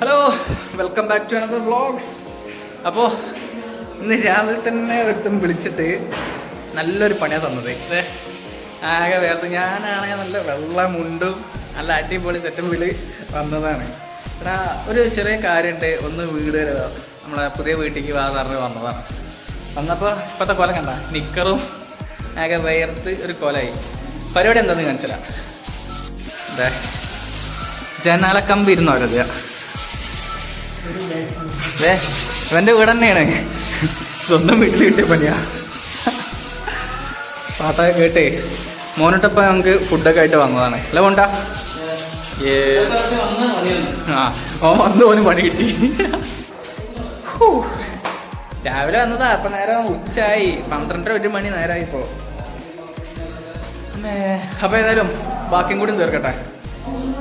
Hello welcome back to another vlog അപ്പോൾ ഇന്ന് രാവിലെ തന്നെ ഒരുത്തം വിളിച്ചിട്ട് നല്ലൊരു പണിയാണ് തന്നത്. ആകെ വേർത്ത് ഞാനാണെങ്കിൽ നല്ല വെള്ള മുണ്ടും നല്ല അടിപൊളി സെറ്റും സെറ്റപ്പിൽ വന്നതാണ്. എടാ ഒരു ചെറിയ കാര്യമുണ്ട് ഒന്ന് വീട് വരെ നമ്മളെ പുതിയ വീട്ടിലേക്ക് വാ വന്നതാണ്. വന്നപ്പോൾ ഇപ്പോഴത്തെ കൊല കണ്ട. നിക്കറും ആകെ വേർത്ത് ഒരു കൊലയായി പരിപാടി എന്താണെന്ന് കാണിച്ചില്ല അതെ ജനാലക്കമ്പി ഇരുന്ന് ഇവന്റെ വീട് തന്നെയാണ്. സ്വന്തം വീട്ടിൽ കിട്ടിയ പണിയാ. പാട്ടൊക്കെ കേട്ടേ. മോനിട്ടപ്പോ നമുക്ക് ഫുഡൊക്കെ ആയിട്ട് വന്നതാണ് അല്ല മോണ്ട? ഏ. ആ ഓ വന്ന് ഓന് പണി കിട്ടി. രാവിലെ വന്നതാ അപ്പൊ നേരം ഉച്ചയായി. പന്ത്രണ്ടര ഒരു മണി നേരമായി ഇപ്പോ അമ്മേ. അപ്പൊ ഏതായാലും ബാക്കിയും കൂടി തീർക്കട്ടെ.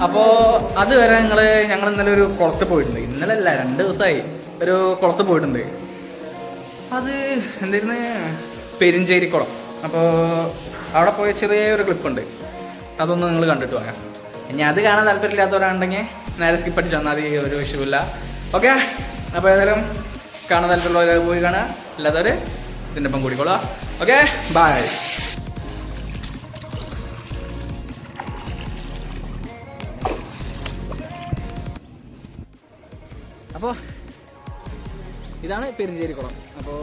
അപ്പോ അതുവരെ ഞങ്ങൾ ഞങ്ങൾ ഇന്നലെ ഒരു കുളത്ത് പോയിട്ടുണ്ട്. ഇന്നലെ അല്ല രണ്ട് ദിവസമായി ഒരു കുളത്ത് പോയിട്ടുണ്ട്. അത് എന്തായിരുന്നു? പെരിഞ്ചേരി കുളം. അപ്പോ അവിടെ പോയ ചെറിയ ഒരു ക്ലിപ്പുണ്ട്. അതൊന്ന് നിങ്ങൾ കണ്ടിട്ട് വാങ്ങാം ഇനി അത് കാണാൻ താല്പര്യമില്ലാത്തവരാണെങ്കിൽ നേരെ സ്കിപ്പ് അടിച്ച് വന്നാൽ മതി ഒരു വിഷയമില്ല ഓക്കെ അപ്പോൾ ഏതായാലും കാണാൻ താല്പര്യമുള്ളവരെ പോയി കാണുക. അല്ലാത്തവർ ഇതിന്റെ ഒപ്പം കൂടിക്കോളാം ഓക്കെ ബൈ അപ്പോൾ ഇതാണ് പെരിഞ്ചേരി കുളം അപ്പോൾ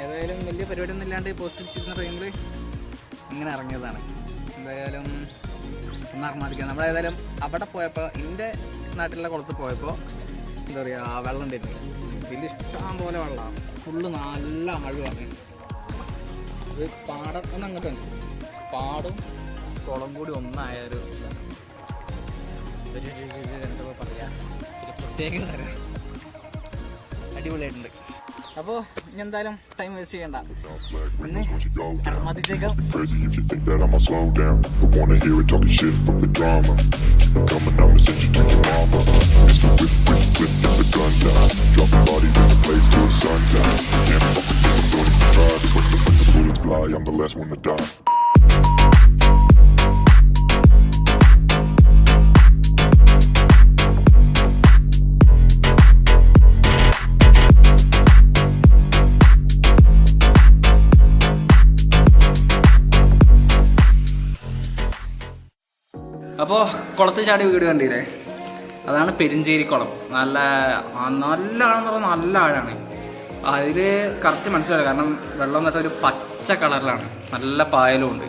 ഏതായാലും വലിയ പരിപാടിയൊന്നും ഇല്ലാണ്ട് പോസ്റ്റ് വെച്ചിരുന്ന ടൈമിൽ ഇങ്ങനെ ഇറങ്ങിയതാണ് എന്തായാലും ഒന്ന് അർമാദിക്കാം നമ്മളേതായാലും അവിടെ പോയപ്പോൾ എന്റെ നാട്ടിലുള്ള കുളത്ത് പോയപ്പോൾ എന്താ പറയുക വെള്ളം ഉണ്ടായിരുന്നു വലിയ ഇഷ്ടം പോലെ വെള്ളമാണ് ഫുള്ള് നല്ല ആഴമാണ് അത് പാടം ഒന്ന് അങ്ങോട്ടുണ്ട് പാടും കുളം കൂടി ഒന്നായ ഒരു ഇതാണ്. എന്താ പറയുക ഒരു പ്രത്യേക അടിപൊളിയായിട്ടുണ്ട്. അപ്പോൾ ഇനി എന്തായാലും ടൈം വേസ്റ്റ് ചെയ്യണ്ട. പിന്നെ മതിച്ചേക്കാം I'm the you one to I'ma അപ്പോൾ കുളത്ത് ചാടി വീട് കണ്ടില്ലേ? അതാണ് പെരിഞ്ചേരി കുളം. നല്ല നല്ല ആഴെന്ന് പറഞ്ഞാൽ നല്ല ആഴാണ്. അതിൽ കറക്റ്റ് മനസ്സിലാവില്ല കാരണം വെള്ളം എന്നിട്ട് ഒരു പച്ച കളറിലാണ്. നല്ല പായലും ഉണ്ട്.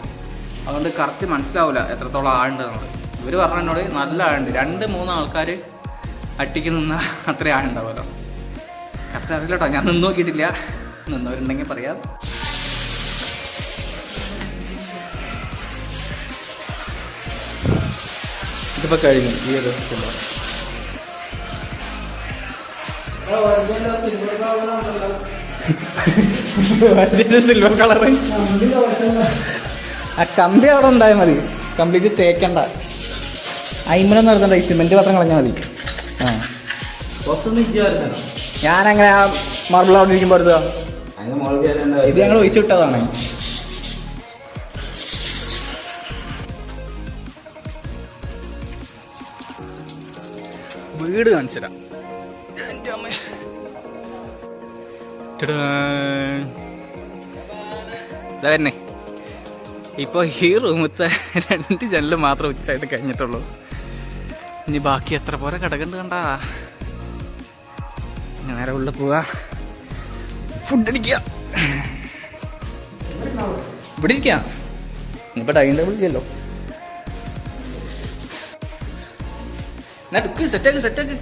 അതുകൊണ്ട് കറക്റ്റ് മനസ്സിലാവില്ല എത്രത്തോളം ആഴുണ്ട് നമ്മൾ ഇവർ പറഞ്ഞ എന്നോട് നല്ല ആഴുണ്ട് രണ്ട് മൂന്ന് ആൾക്കാർ അട്ടിക്ക് നിന്ന അത്രയും ആഴുണ്ടാവുമല്ലോ കറക്റ്റ് അറിയില്ല കേട്ടോ ഞാൻ നിന്ന് നോക്കിയിട്ടില്ല. നിന്നവരുണ്ടെങ്കിൽ പറയാം. ഇതിപ്പോൾ കഴിഞ്ഞു. ഈ ഒരു സിൽവർ കളർ ആ കമ്പി അവിടെ ഉണ്ടായാൽ മതി. കമ്പിക്ക് തേക്കണ്ട. അയിമനം നടത്തണ്ട ഈ സിമെന്റ് പത്രം കളഞ്ഞാൽ മതി. ആ. ഞാനങ്ങനെ ആ മാർബിൾ അവിടെ ഇരിക്കുമ്പോൾ എടുത്തോ ഇത് ഞങ്ങൾ ഒഴിച്ചു വിട്ടതാണ്. വീട് എന്റെ അമ്മേ. ദാ വരുന്നേ. ഇപ്പൊ ഈ റൂമത്തെ രണ്ട് ജനൽ മാത്രം ഉച്ചയായിട്ട് കഴിഞ്ഞിട്ടുള്ളൂ. ഇനി ബാക്കി എത്ര പോരെ കിടക്കണ്ട് കണ്ട. നേരെ ഉള്ളിൽ പോവാ. ഫുഡ് അടിക്കുക. ഇവിടെ ഇരിക്കുക. ഇനിയിപ്പോ ഡൈനിങ് ടേബിൾ ഇല്ലല്ലോ. എന്നാ എടുക്ക് സെറ്റാക്ക് സെറ്റാക്ക്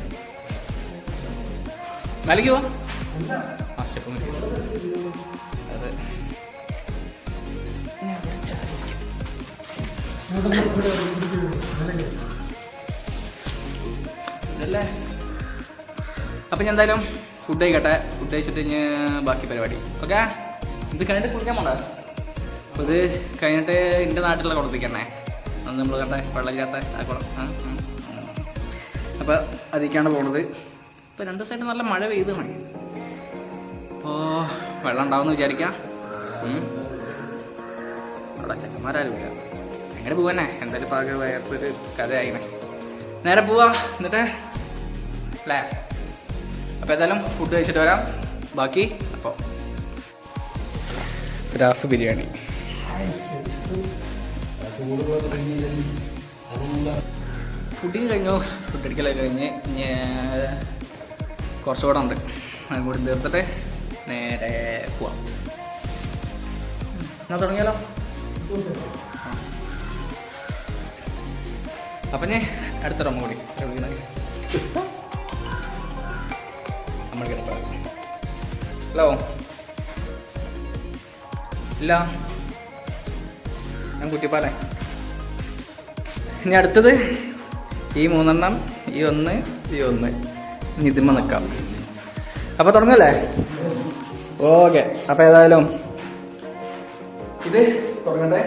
മേലേക്ക് പോവാ. ഇതല്ലേ? അപ്പം ഞാൻ എന്തായാലും ഫുഡ് കഴിക്കട്ടെ. ഫുഡ് കഴിച്ചിട്ട് ഇനി ബാക്കി പരിപാടി. ഓക്കെ ഇത് കഴിഞ്ഞിട്ട് കുളിക്കാൻ പോണ്ട. അപ്പോൾ ഇത് കഴിഞ്ഞിട്ട് എന്റെ നാട്ടിലുള്ള കുളത്തേക്കണേ അന്ന് നമ്മൾ കണ്ടേ വെള്ളമില്ലാത്ത ആ കുളം. ആ. അപ്പോൾ അതിക്കാണ് പോണത്. ഇപ്പോൾ രണ്ട് സൈഡ് നല്ല മഴ പെയ്താണ് അപ്പോൾ വെള്ളം ഉണ്ടാവുമെന്ന് വിചാരിക്കാം. അവിടെ ചെക്കന്മാരാരുമില്ല എങ്ങനെ പോവാനെ എന്തായാലും പാക വേർത്തൊരു കഥയായിനെ. നേരെ പോവാ. എന്നിട്ട് പ്ലാൻ അപ്പോൾ ഏതായാലും ഫുഡ് കഴിച്ചിട്ട് വരാം. ബാക്കി അപ്പോൾ ഗ്രാഫ് ബിരിയാണി. ഫുഡിങ് കഴിഞ്ഞു ഫുഡ് അടിക്കലൊക്കെ കഴിഞ്ഞ് കുറച്ചുകൂടെ ഉണ്ട്. അതും കൂടി തീർത്തിട്ട് നേരെ പോവാം. എന്നാ തുടങ്ങിയാലോ? അപ്പം ഞാൻ അടുത്ത റമ്മ കൂടി. നമ്മൾ ഹലോ? ഇല്ല. ഞാൻ കുട്ടിപ്പാലേ. ഇനി അടുത്തത് ഈ മൂന്നെണ്ണം ഈ ഒന്ന് ഈ ഒന്ന്. നിതിമ നിൽക്കാം. അപ്പോൾ തുടങ്ങല്ലേ? ഓക്കെ. അപ്പോൾ ഏതായാലും ഇത് തുടങ്ങട്ടെ.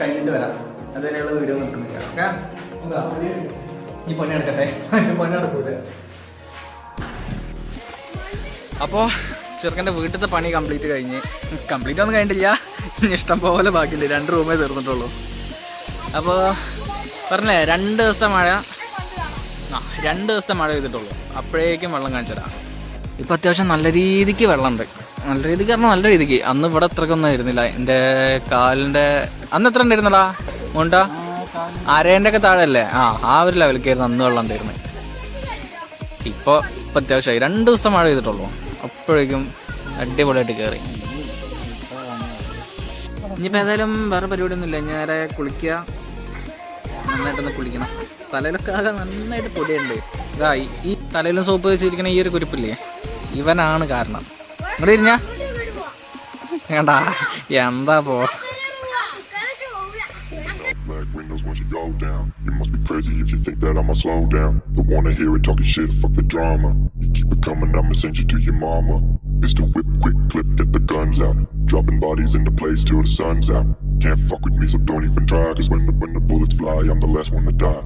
കഴിഞ്ഞിട്ട് വരാം. അതുവരെയുള്ള വീഡിയോ നിൽക്കുന്നില്ല ഓക്കെ? ഈ പണി എടുക്കട്ടെ പണി നടക്കൂല? അപ്പോൾ ചെറുക്കന്റെ വീട്ടിലത്തെ പണി കംപ്ലീറ്റ് കഴിഞ്ഞ്. കംപ്ലീറ്റ് ഒന്നും കഴിഞ്ഞിട്ടില്ല. ഇഷ്ടം പോലെ ബാക്കിയില്ല രണ്ട് റൂമേ തീർന്നിട്ടുള്ളൂ. അപ്പോൾ പറഞ്ഞേ രണ്ട് ദിവസത്തെ മഴ. ആ രണ്ട് ദിവസത്തെ മഴ ചെയ്തിട്ടുള്ളൂ അപ്പോഴേക്കും വെള്ളം കാണിച്ചതാ ഇപ്പം അത്യാവശ്യം നല്ല രീതിക്ക് വെള്ളമുണ്ട്. നല്ല രീതിക്ക് പറഞ്ഞാൽ നല്ല രീതിക്ക്. അന്ന് ഇവിടെ അത്രക്കൊന്നും ആയിരുന്നില്ല. എന്റെ കാലിന്റെ അന്ന് എത്ര ഉണ്ടായിരുന്നടാ മുണ്ട? അരേന്റെ ഒക്കെ താഴെ അല്ലേ ആ ആ ഒരു ലെവലിലേക്കായിരുന്നു അന്ന് വെള്ളം ഉണ്ടായിരുന്നത് ഇപ്പോൾ ഇപ്പം അത്യാവശ്യമായി രണ്ട് ദിവസം മഴ ചെയ്തിട്ടുള്ളൂ അപ്പോഴേക്കും അടിപൊളിയായിട്ട് കയറി ഇനിയിപ്പോൾ ഏതായാലും വേറെ പരിപാടിയൊന്നുമില്ല. ഞാൻ നേരെ കുളിക്കുക. നന്നായിട്ടൊന്ന് കുളിക്കണം തലയിലൊക്കെ ആകെ നന്നായിട്ട് പൊടിയുണ്ട് ഇതാ ഈ- തലയിലും സോപ്പ് വെച്ചിരിക്കണ ഈ ഒരു കുരിപ്പില്ലേ ഇവനാണ് കാരണം ഇവിടെ ഇരിഞ്ഞ വേണ്ട എന്താ പോ out. Can't fuck with me, so don't even try. Cause when the, when the bullets fly, I'm the last one to die.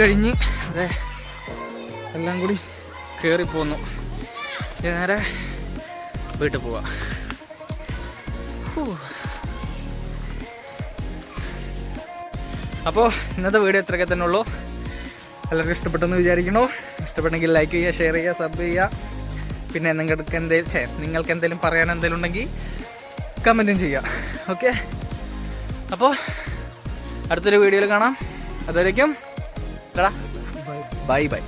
കഴിഞ്ഞ് അതെ എല്ലാം കൂടി കയറി പോന്നു. നേരെ വീട്ടിൽ പോവാ. അപ്പോൾ ഇന്നത്തെ വീഡിയോ ഇത്രയൊക്കെ തന്നെ ഉള്ളൂ. എല്ലാവർക്കും ഇഷ്ടപ്പെട്ടെന്ന് വിചാരിക്കണോ ഇഷ്ടപ്പെട്ടെങ്കിൽ ലൈക്ക് ചെയ്യുക ഷെയർ ചെയ്യുക സബ് ചെയ്യുക. പിന്നെ നിങ്ങൾക്ക് എന്തെങ്കിലും നിങ്ങൾക്ക് എന്തെങ്കിലും പറയാൻ എന്തെങ്കിലും ഉണ്ടെങ്കിൽ കമന്റും ചെയ്യുക. ഓക്കെ അപ്പോൾ അടുത്തൊരു വീഡിയോയിൽ കാണാം. അതുവരേക്കും ബൈ ബൈ.